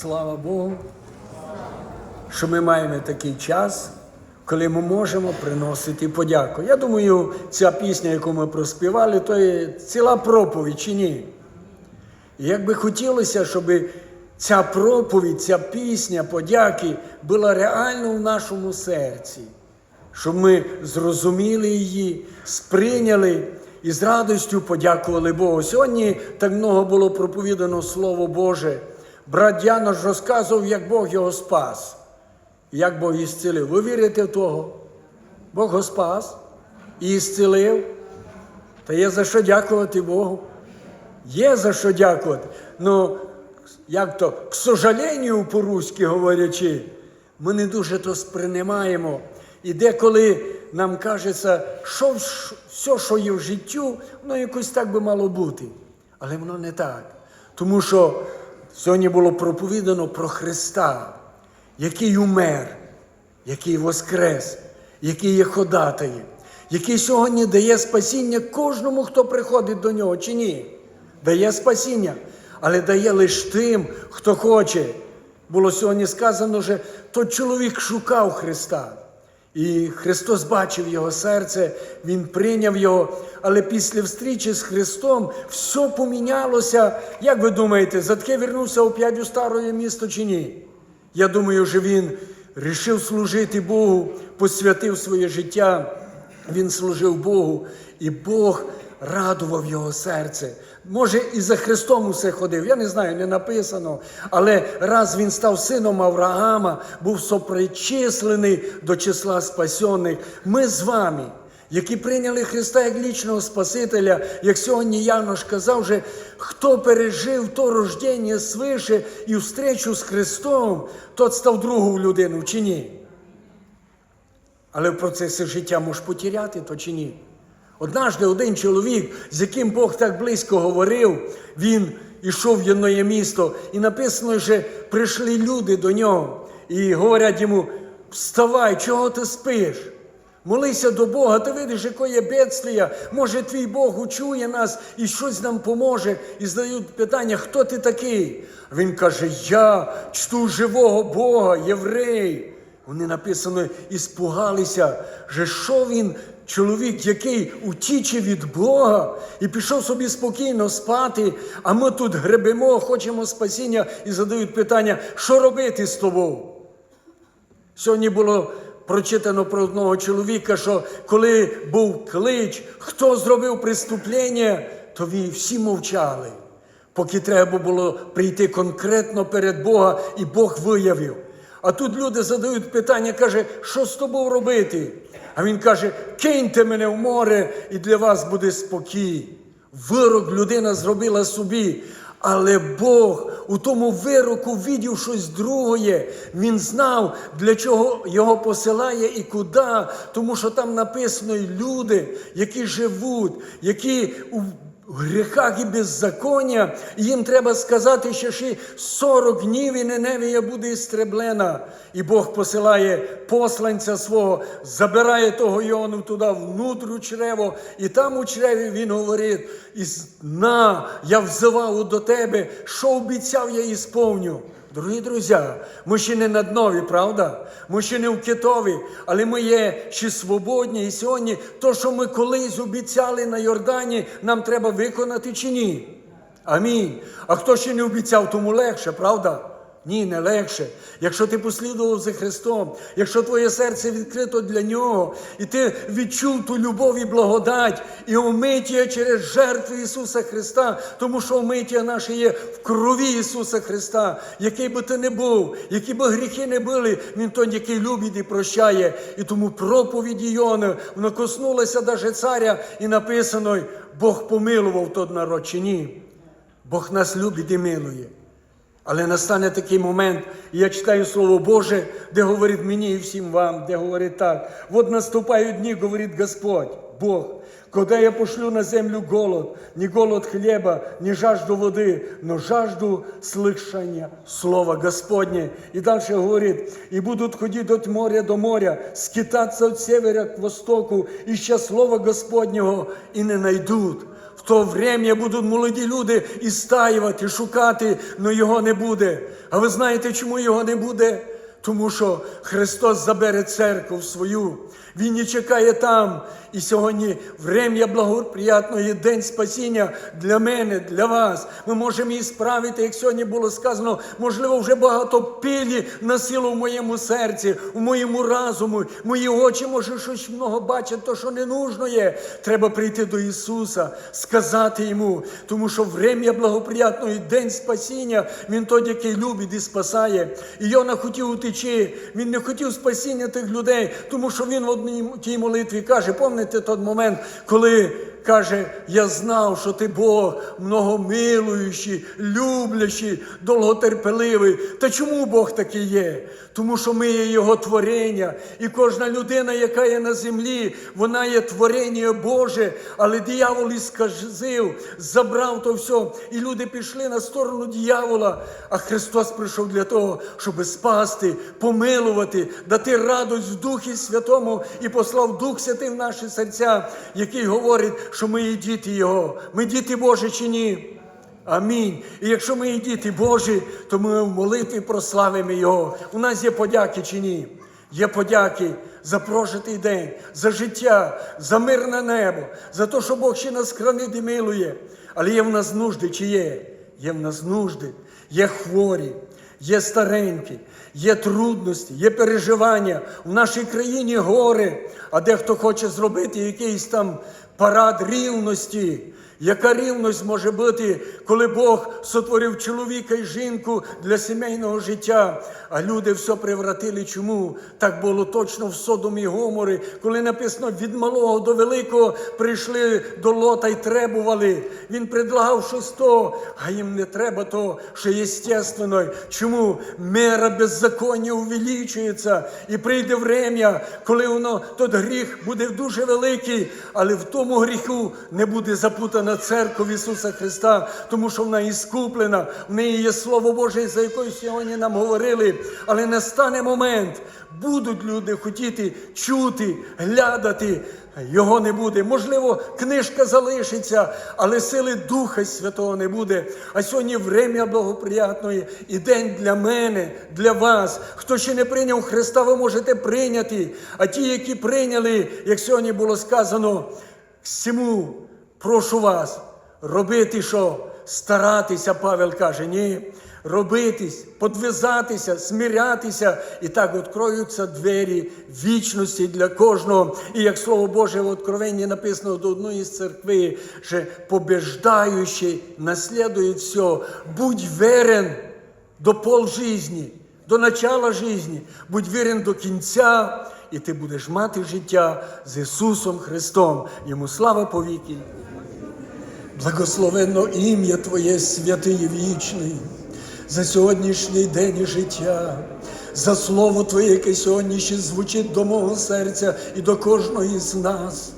Слава Богу, що ми маємо такий час, коли ми можемо приносити подяку. Я думаю, ця пісня, яку ми проспівали, то є ціла проповідь чи ні? І як би хотілося, щоб ця проповідь, ця пісня подяки була реально в нашому серці, щоб ми зрозуміли її, сприйняли і з радістю подякували Богу. Сьогодні так много було проповідано Слово Боже. Брат Янош розказував, як Бог його спас, як Бог її зцілив. Ви вірите в того? Бог його спас і зцілив. Та є за що дякувати Богу. Є за що дякувати. Ну, як то, к сожалению, по-руськи говорячи, ми не дуже то сприймаємо. І деколи нам кажеться, що все, що є в життю, воно якось так би мало бути. Але воно не так. Тому що сьогодні було проповідано про Христа, який умер, який воскрес, який є ходатаєм, який сьогодні дає спасіння кожному, хто приходить до нього, чи ні? Дає спасіння, але дає лише тим, хто хоче. Було сьогодні сказано, що той чоловік шукав Христа. І Христос бачив його серце, Він прийняв його. Але після встрічі з Христом все помінялося. Як ви думаєте, Затке вернувся опять у старе місто чи ні? Я думаю, що він рішив служити Богу, посвятив своє життя. Він служив Богу, і Бог радував його серце. Може, і за Христом усе ходив, я не знаю, не написано. Але раз він став сином Авраама, був сопричислений до числа спасених. Ми з вами, які прийняли Христа як лічного Спасителя, як сьогодні Янош казав, що хто пережив то рождення свише і встречу з Христом, тот став другою людиною, чи ні? Але в процесі життя можеш потеряти то чи ні? Однажды один чоловік, з яким Бог так близько говорив, він ішов в одне місто, і написано, що прийшли люди до нього і говорять йому: вставай, чого ти спиш? Молися до Бога, ти видиш, яке є бедствія, може твій Бог учує нас і щось нам поможе. І задають питання, хто ти такий? Він каже: Я чту живого Бога, єврей. Вони написано, іспугалися, що що він, чоловік, який утіче від Бога і пішов собі спокійно спати, а ми тут гребемо, хочемо спасіння і задають питання, що робити з тобою? Сьогодні було прочитано про одного чоловіка, що коли був клич, хто зробив преступлення, то всі мовчали, поки треба було прийти конкретно перед Бога, і Бог виявив. А тут люди задають питання, каже, що з тобою робити? А він каже: киньте мене в море, і для вас буде спокій. Вирок людина зробила собі. Але Бог у тому вироку видів щось друге. Він знав, для чого його посилає і куди. Тому що там написано люди, які живуть, які у гріхах і беззаконня, їм треба сказати, що ще 40 днів і Неневія буде істреблена. І Бог посилає посланця свого, забирає того Йону туди, внутрі чрево, і там у чреві він говорить: на, я взивав до тебе, що обіцяв, я ісповню. Дорогі друзі, ми ще не на днові, правда? Ми ще не в китові, але ми є ще свободні. І сьогодні то, що ми колись обіцяли на Йордані, нам треба виконати чи ні? Амінь. А хто ще не обіцяв, тому легше, правда? Ні, не легше. Якщо ти послідував за Христом, якщо твоє серце відкрито для Нього, і ти відчув ту любов і благодать, і омиття через жертву Ісуса Христа, тому що омиття наше є в крові Ісуса Христа, який би ти не був, які би гріхи не були, Він той, який любить і прощає. І тому проповіді Йони, воно коснулося даже царя, і написано, Бог помилував тот народ чи ні. Бог нас любить і милує. Але настане такий момент, і я читаю Слово Боже, де говорить мені і всім вам, де говорить так. Вот наступають дні, говорить Господь, Бог, когда я пошлю на землю голод, не голод хлеба, не жажду води, но жажду слышания Слова Господне. І далі говорить, і будуть ходити від моря до моря, скитатися від севера к востоку, іща Слова Господнього, і не найдуть. То врем'я будуть молоді люди і стаювати, шукати, але його не буде. А ви знаєте, чому його не буде? Тому що Христос забере церкву свою. Він не чекає там. І сьогодні врем'я благоприятної день спасіння для мене, для вас. Ми можемо її справити, як сьогодні було сказано, можливо, вже багато пилі на силу в моєму серці, в моєму разуму. Мої очі, може, щось много бачать, то що не нужно є. Треба прийти до Ісуса, сказати йому, тому що врем'я благоприятної день спасіння, Він той, який любить і спасає. І Йона хотів утечі. Він не хотів спасіння тих людей, тому що він в одній тій молитві каже, пам'ятаєте той момент, коли каже, я знав, що ти Бог многомилуючий, люблячий, довготерпеливий. Та чому Бог такий є? Тому що ми є Його творення, і кожна людина, яка є на землі, вона є творення Боже, але диявол і сказив, забрав то все, і люди пішли на сторону диявола. А Христос прийшов для того, щоб спасти, помилувати, дати радость в Духі Святому і послав Дух Святий в наші серця, який говорить, що ми є діти Його. Ми діти Божі чи ні? Амінь. І якщо ми є діти Божі, то ми в молитві прославимо Його. У нас є подяки чи ні? Є подяки за прожитий день, за життя, за мирне небо, за те, що Бог ще нас хранить і милує. Але є в нас нужди чи є? Є в нас нужди, є хворі, є старенькі, є трудності, є переживання. В нашій країні гори, а дехто хоче зробити якийсь там парад рівності. Яка рівність може бути, коли Бог сотворив чоловіка і жінку для сімейного життя, а люди все превратили чому? Так було точно в Содомі і Гоморі, коли написано від малого до великого прийшли до лота й требували. Він предлагав щось то, а їм не треба то, що єстественно. Чому мера беззаконня увеличується і прийде время, коли воно тот гріх буде дуже великий, але в тому гріху не буде запутана церква Ісуса Христа, тому що вона іскуплена, в неї є Слово Боже, за якою сьогодні нам говорили. Але настане момент, будуть люди хотіти чути, глядати. Його не буде. Можливо, книжка залишиться, але сили Духа Святого не буде. А сьогодні врем'я благоприятної і день для мене, для вас. Хто ще не прийняв Христа, ви можете прийняти. А ті, які прийняли, як сьогодні було сказано, всьому прошу вас робити що? Старатися, Павел каже, ні. Робитись, подвизатися, смирятися, і так відкроються двері вічності для кожного. І як слово Боже в Откровенні написано до одної з церкви, що побеждаючий наслідує все, будь верен до пол жизни, до начала жизни, будь вірен до кінця, і ти будеш мати життя з Ісусом Христом. Йому слава повіки. Благословенно ім'я Твоє святий і вічний, за сьогоднішній день життя, за слово Твоє, яке сьогодні ще звучить до мого серця і до кожного з нас.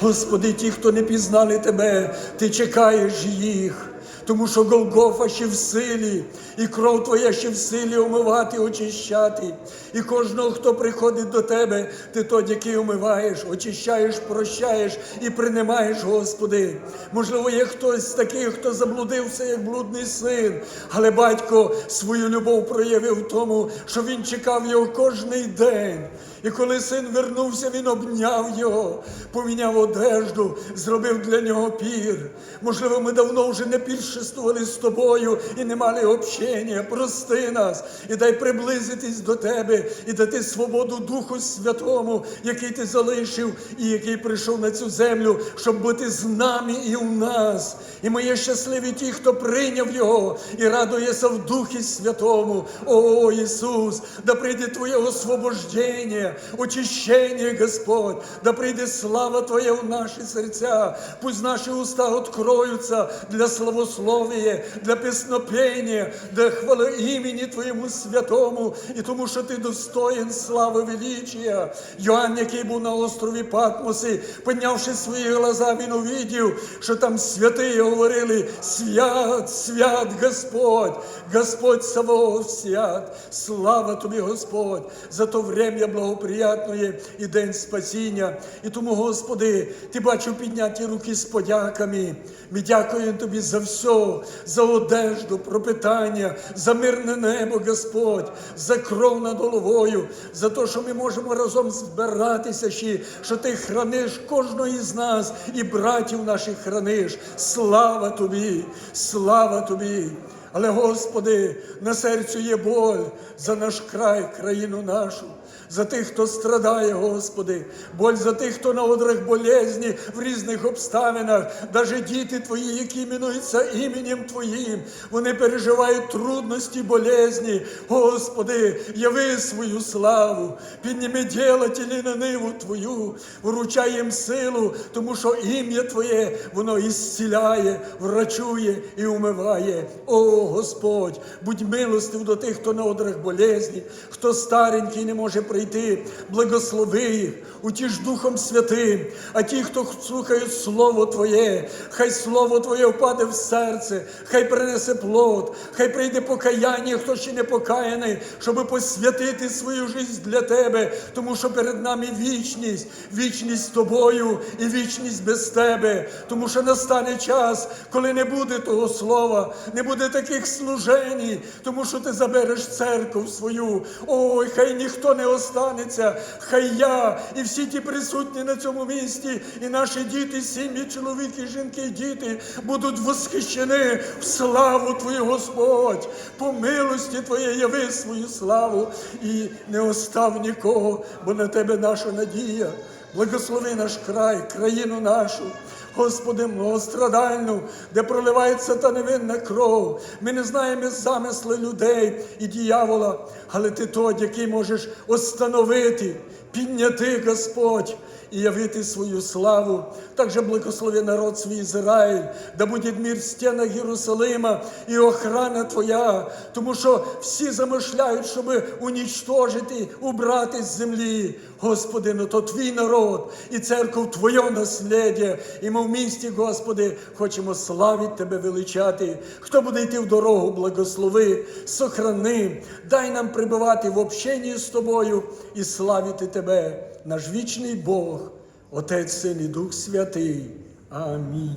Господи, ті, хто не пізнали Тебе, Ти чекаєш їх. Тому що Голгофа ще в силі, і кров Твоя ще в силі омивати, очищати. І кожного, хто приходить до Тебе, Ти який омиваєш, очищаєш, прощаєш і приймаєш, Господи. Можливо, є хтось з таких, хто заблудився, як блудний син, але батько свою любов проявив в тому, що він чекав його кожний день. І коли син вернувся, він обняв його, поміняв одежду, зробив для нього пір. Можливо, ми давно вже не піршествували з тобою і не мали общення. Прости нас і дай приблизитись до тебе і дати свободу Духу Святому, який ти залишив і який прийшов на цю землю, щоб бути з нами і у нас. І ми є щасливі ті, хто прийняв його і радується в Духі Святому. О Ісус, да прийде Твоє освобождення, очищення, Господь, да прийде слава Твоя в наші серця. Пусть наші уста откроються для славословия для песнопения, для хвали імені Твоєму святому, і тому, що Ти достоїн слави величия. Йоанн, який був на острові Патмоси, піднявши свої глаза, він увидів, що там святі говорили: свят, свят Господь, Господь Саваоф свят, слава тобі, Господь, за то время благоприятное і день спасіння. І тому, Господи, Ти бачив підняті руки з подяками. Ми дякуємо Тобі за все, за одежду, пропитання, за мирне небо, Господь, за кров над головою, за те, що ми можемо разом збиратися ще, що Ти храниш кожного із нас і братів наших храниш. Слава Тобі, слава Тобі. Але, Господи, на серцю є боль за наш край, країну нашу, за тих, хто страдає, Господи, боль за тих, хто на одрах болезні в різних обставинах, навіть діти Твої, які іменуються іменем Твоїм, вони переживають трудності, болезні. Господи, яви свою славу, підніми ділателі на ниву Твою, вручай їм силу, тому що ім'я Твоє, воно ісціляє, врачує і умиває. О, Господь, будь милостив до тих, хто на одрах болезні, хто старенький не може прийти, благослови їх, утіж Духом Святим, а ті, хто слухають Слово Твоє, хай Слово Твоє впаде в серце, хай принесе плод, хай прийде покаяння, хто ще не покаяний, щоб посвятити свою життя для Тебе, тому що перед нами вічність, вічність з тобою і вічність без Тебе, тому що настане час, коли не буде того слова, не буде таких служень, тому що ти забереш церкву свою. Ой, хай ніхто не останеться, хай я і всі ті присутні на цьому місці, і наші діти, сім'ї, чоловіки, жінки, діти будуть восхищені в славу Твою, Господь, по милості Твоєї яви свою славу і не остав нікого, бо на тебе наша надія. Благослови наш край, країну нашу. Господи, многострадальну, де проливається та невинна кров. Ми не знаємо замисли людей і діявола, але ти той, який можеш остановити, підняти Господь і явити свою славу. Также благослови народ свій Ізраїль, да буде мир в стінах Єрусалима і охрана Твоя, тому що всі замишляють, щоб унічтожити, убрати з землі. Господи, ну то твій народ і церков Твоє наслідя. І ми в місті, Господи, хочемо славити Тебе величати. Хто буде йти в дорогу, благослови, сохрани, дай нам прибувати в общенні з Тобою і славити Тебе, наш вічний Бог, Отець, Син і Дух Святий. Амінь.